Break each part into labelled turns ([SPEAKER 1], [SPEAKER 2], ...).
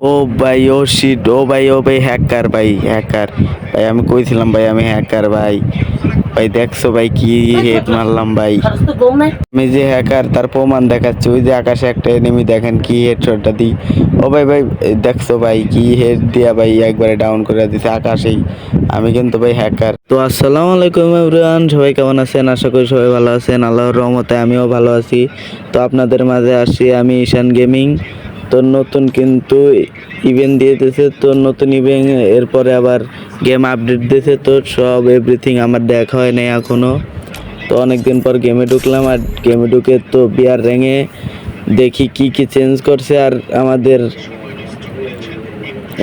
[SPEAKER 1] ও ভাই, ও শিট ও ভাই ও ভাই হ্যাকার ভাই হ্যাকার ভাই, আমি কইছিলাম ভাই, আমি হ্যাকার ভাই। ভাই, দেখছ ভাই, কি হেড মারলাম ভাই। আমি যে হ্যাকার তার প্রমাণ দেখাচ্ছি। ওই যে আকাশে একটা এনিমি দেখেন, কি হেডশটটা দিই। ও ভাই ভাই, দেখছ ভাই, কি হেড দিয়া ভাই একবারে ডাউন করে দিছে আকাশেই। আমি কিন্তু ভাই হ্যাকার তো আসসালামু আলাইকুম এভরিওয়ান সবাই কেমন আছেন? আশা করি সবাই ভালো আছেন। আল্লাহর রহমতে আমিও ভালো আছি। তো আপনাদের মাঝে আসছি আমি ঈশান গেমিং তো নতুন কিন্তু ইভেন্ট দিয়ে দিয়েছে তো নতুন ইভেন্ট এরপরে আবার গেম আপডেট দিয়েছে তো সব এভরিথিং আমার দেখা হয় নাই এখনও। তো অনেকদিন পর গেমে ঢুকলাম, আর গেমে ঢুকে তো বিয়ার র্যাঙে দেখি কি কি চেঞ্জ করছে, আর আমাদের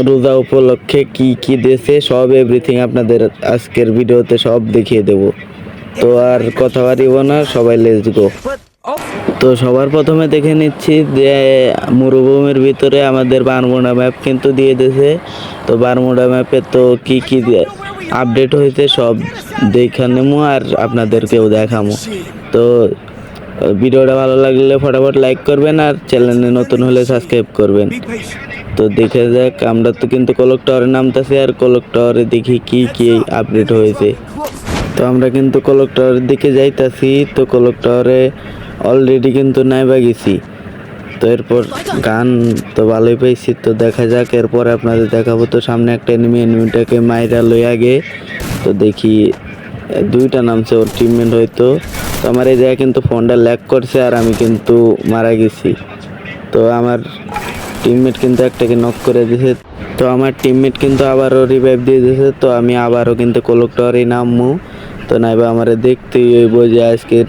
[SPEAKER 1] রোজা উপলক্ষে কি কি দিয়েছে, সব এভরিথিং আপনাদের আজকের ভিডিওতে সব দেখিয়ে দেব। তো আর কথা বাড়িব না, সবাই লেটস গো তো সবার প্রথমে দেখে নিচ্ছি যে মরুভূমির ভিতরে আমাদের বারমুডা ম্যাপ কিন্তু দিয়ে দিয়েছে। তো বারমুডা ম্যাপে তো কি কি আপডেট হয়েছে সব দেখা নেব আর আপনাদেরকেও দেখামো তো ভিডিওটা ভালো লাগলে ফটাফট লাইক করবেন আর চ্যানেলে নতুন হলে সাবস্ক্রাইব করবেন। তো দেখে যাক, আমরা তো কিন্তু কলক টাওয়ারে নামতেছি আর কলক টাওয়ারে দেখি কি কি আপডেট হয়েছে। তো আমরা কিন্তু কলক টাওয়ারের দিকে যাইতাছি, তো কলক টাওয়ারে অলরেডি কিন্তু নাইবা গেছি। তো এরপর গান তো ভালোই পেয়েছি তো দেখা যাক, এরপর আপনাদের দেখাবো। তো সামনে একটা এনিমি এনিমিটাকে মাইরা লই আগে। তো দেখি দুইটা নামছে ওর টিমমেট হয়তো। তো আমার এই জায়গায় কিন্তু ফোনটা ল্যাক করছে আর আমি কিন্তু মারা গেছি। তো আমার টিমমেট কিন্তু একটাকে নক করে দিয়েছে তো আমার টিমমেট কিন্তু আবারও রিভাইভ দিয়ে দিয়েছে তো আমি আবারও কিন্তু কলক টাওয়ারেই নামবো তো নাইবা আমার দেখতেই হইব যে আজকের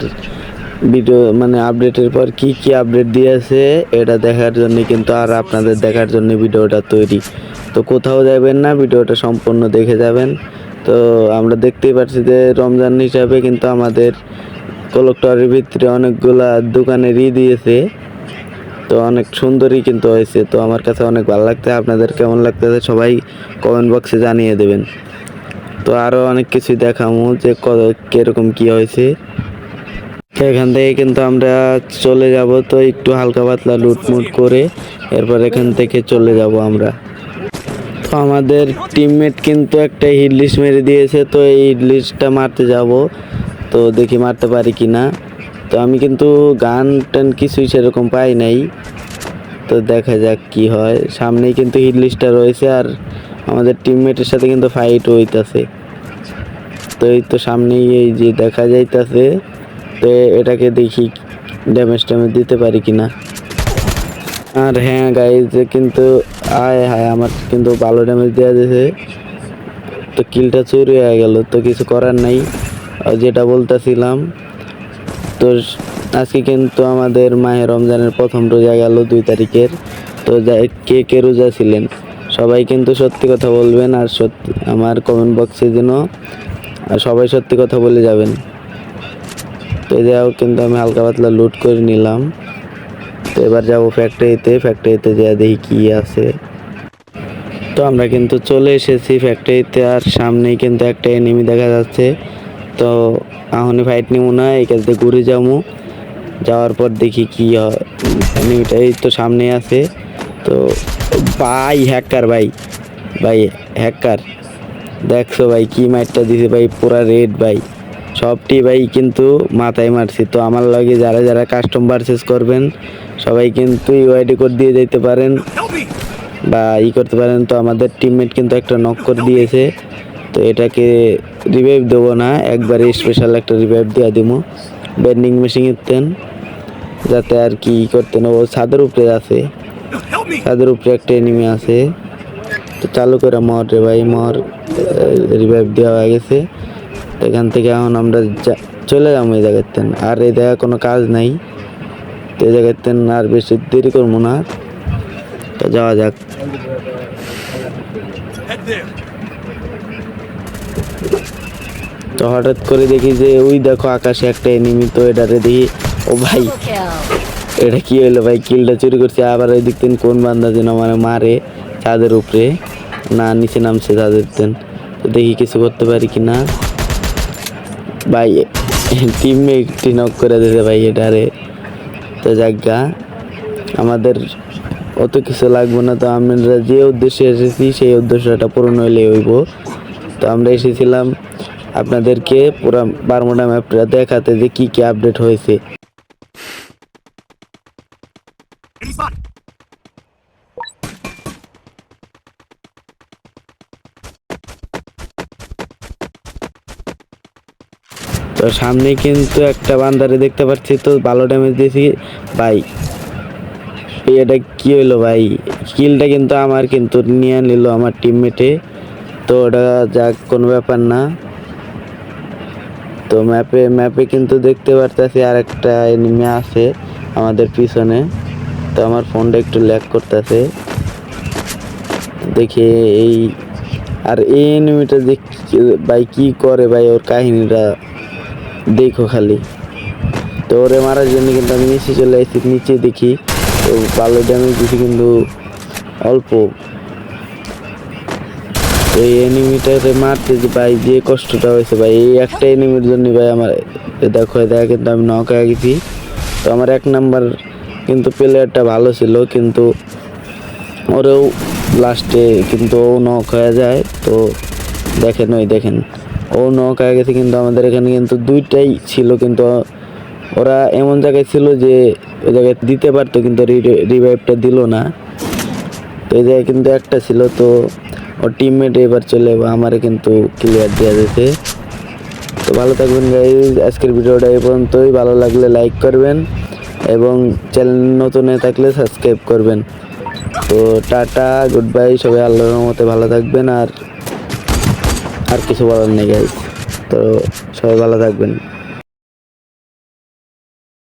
[SPEAKER 1] ভিডিও মানে আপডেটের পর কি কি আপডেট দিয়েছে, এটা দেখার জন্য কিন্তু আর আপনাদের দেখার জন্য ভিডিওটা তৈরি। তো কোথাও যাবেন না, ভিডিওটা সম্পূর্ণ দেখে যাবেন। তো আমরা দেখতেই পাচ্ছি যে রমজান হিসাবে কিন্তু আমাদের কলক টাওয়ারের ভিতরে অনেকগুলা দোকানেরই দিয়েছে। তো অনেক সুন্দরই কিন্তু হয়েছে। তো আমার কাছে অনেক ভালো লাগছে। আপনাদের কেমন লাগতেছে সবাই কমেন্ট বক্সে জানিয়ে দেবেন। তো আরও অনেক কিছু দেখামো যে কীরকম কি হয়েছে। এখান থেকে কিন্তু আমরা চলে যাব, তো একটু হালকা পাতলা লুটমুট করে এরপর এখান থেকে চলে যাব আমরা। তো আমাদের টিমমেট কিন্তু একটা লিস্ট মেরে দিয়েছে, তো এই হিট লিস্টটা মারতে যাব। তো দেখি মারতে পারি কি না তো আমি কিন্তু গান টান কিছুই সেরকম পাই নাই। তো দেখা যাক কি হয়। সামনেই কিন্তু হিট লিস্টটা রয়েছে আর আমাদের টিমমেটের সাথে কিন্তু ফাইট হইতাছে। তো এই তো সামনেই এই যে দেখা যাইতাছে। তো এটাকে দেখি ড্যামেজ ট্যামেজ দিতে পারি কিনা। আর হ্যাঁ গাইজ কিন্তু আয় হায়, আমার কিন্তু ভালো ড্যামেজ দেওয়া দিয়েছে তো কিলটা চুরি হয়ে গেল, তো কিছু করার নাই। যেটা বলতেছিলাম, তো আজকে কিন্তু আমাদের মাহে রমজানের প্রথম রোজা গেল দুই তারিখের। তো যা- কে কে রোজা ছিলেন? সবাই কিন্তু সত্যি কথা বলবেন আর সত্যি আমার কমেন্ট বক্সে যেন সবাই সত্যি কথা বলে যাবেন। তো যাও কিন্তু আমি হালকা পাতলা লুট করে নিলাম। তো এবার যাব ফ্যাক্টরিতে ফ্যাক্টরিতে যা দেখি কি আছে। তো আমরা কিন্তু চলে এসেছি ফ্যাক্টরিতে আর সামনেই কিন্তু একটা এনিমি দেখা যাচ্ছে। তো এখনই ফাইট নিব না, এই কাছে ঘুরে যাব। যাওয়ার পর দেখি কি হয়। এনিমিটা এই তো সামনে আছে। তো ভাই হ্যাকার ভাই। ভাই হ্যাকার দেখছ ভাই কি মাইটটা দিছে ভাই, পুরা রেড ভাই। সবটি ভাই কিন্তু মাথায় মারছি। তো আমার লাগে যারা যারা কাস্টম পারচেস করবেন, সবাই কিন্তু ইউআইডি কোড দিয়ে যেতে পারেন বা ই করতে পারেন। তো আমাদের টিমমেট কিন্তু একটা নক করে দিয়েছে। তো এটাকে রিভাইভ দেবো না, একবারে স্পেশাল একটা রিভাইভ দিয়ে দেবো। বেন্ডিং মেশিন ইতেন যাতে আর কি করতে নেব ছাদের উপরে আছে। ছাদের উপরে একটা এনিমি আছে। তো চালু করে মর রে ভাই, মর রিভাইভ দেওয়া হয়ে গেছে। এখান থেকে এখন আমরা চলে যাব এই জায়গাতেন আর এই জায়গায় কোনো কাজ নাই। তো এই জায়গাতেন আর বেশি দেরি করব না। তো যাওয়া যাক। তো হঠাৎ করে দেখি যে, ওই দেখো আকাশে একটা এনিমি তো এটারে দেখি, ও ভাই, এটা কি হলো ভাই? কিলটা চুরি করছে, আবার ওই দিক থেকে কোন বান্দা যেন মানে মারে চাঁদের উপরে। না, নিচে নামছে চাঁদের তেন তো দেখি কিছু করতে পারি কি না ভাই টিমমেট নক করে দিতে ভাই এটারে। তো জায়গা আমাদের অত কিছু লাগবে না। তো আমরা যে উদ্দেশ্যে এসেছি, সেই উদ্দেশ্যটা পূরণ হইলে হইব। তো আমরা এসেছিলাম আপনাদেরকে পুরো বারমুডা ম্যাপটা দেখাতে যে কি কি আপডেট হয়েছে। তো সামনে কিন্তু একটা বান্দারে দেখতে পাচ্ছি, তো ভালো ড্যামেজ দিয়েছি। ভাই, এটা কি হইল ভাই? কিলটা কিন্তু আমার কিন্তু নিয়ে নিল আমার টিমমেটে তো ওটা যাক, কোনো ব্যাপার না। তো ম্যাপে ম্যাপে কিন্তু দেখতে পারতেছি আর একটা এনিমি আছে আমাদের পিছনে। তো আমার ফোনটা একটু ল্যাক করতেছে। দেখি এই, আর এই এনিমিটা দেখ ভাই কী করে ভাই ওর কাহিনীটা? দেখো খালি। তো ওরে মারার জন্য কিন্তু আমি নিচে চলে এসেছি নিচে দেখি। তো ভালো ড্যামেজ দিছি কিন্তু অল্প। এই এনিমিটারে মারতে যে ভাই যে কষ্টটা হয়েছে ভাই, এই একটা এনিমির জন্য ভাই আমার দেখো দেখা কিন্তু আমি নক গেছি। তো আমার এক নাম্বার কিন্তু প্লেয়ারটা ভালো ছিল কিন্তু ওরেও লাস্টে কিন্তু ও নক হয়ে যায়। তো দেখেন ওই দেখেন। ও নক হয়ে গেছে কিন্তু আমাদের এখানে কিন্তু দুইটাই ছিল কিন্তু ওরা এমন জায়গায় ছিল যে ওই জায়গায় দিতে পারতো কিন্তু রিভাইভটা দিল না। তো এই জায়গায় কিন্তু একটা ছিল, তো ওর টিমমেট এবার চলে যাবে আমারে কিন্তু ক্লিয়ার দেওয়া যেতে তো ভালো থাকবেন গাইজ আজকের ভিডিওটা এই পর্যন্তই। ভালো লাগলে লাইক করবেন এবং চ্যানেল নতুন হয়ে থাকলে সাবস্ক্রাইব করবেন। তো টাটা গুড বাই সবাই আল্লাহর মতে ভালো থাকবেন আর আর কিছু বলার নেই তো সবাই ভালো থাকবেন।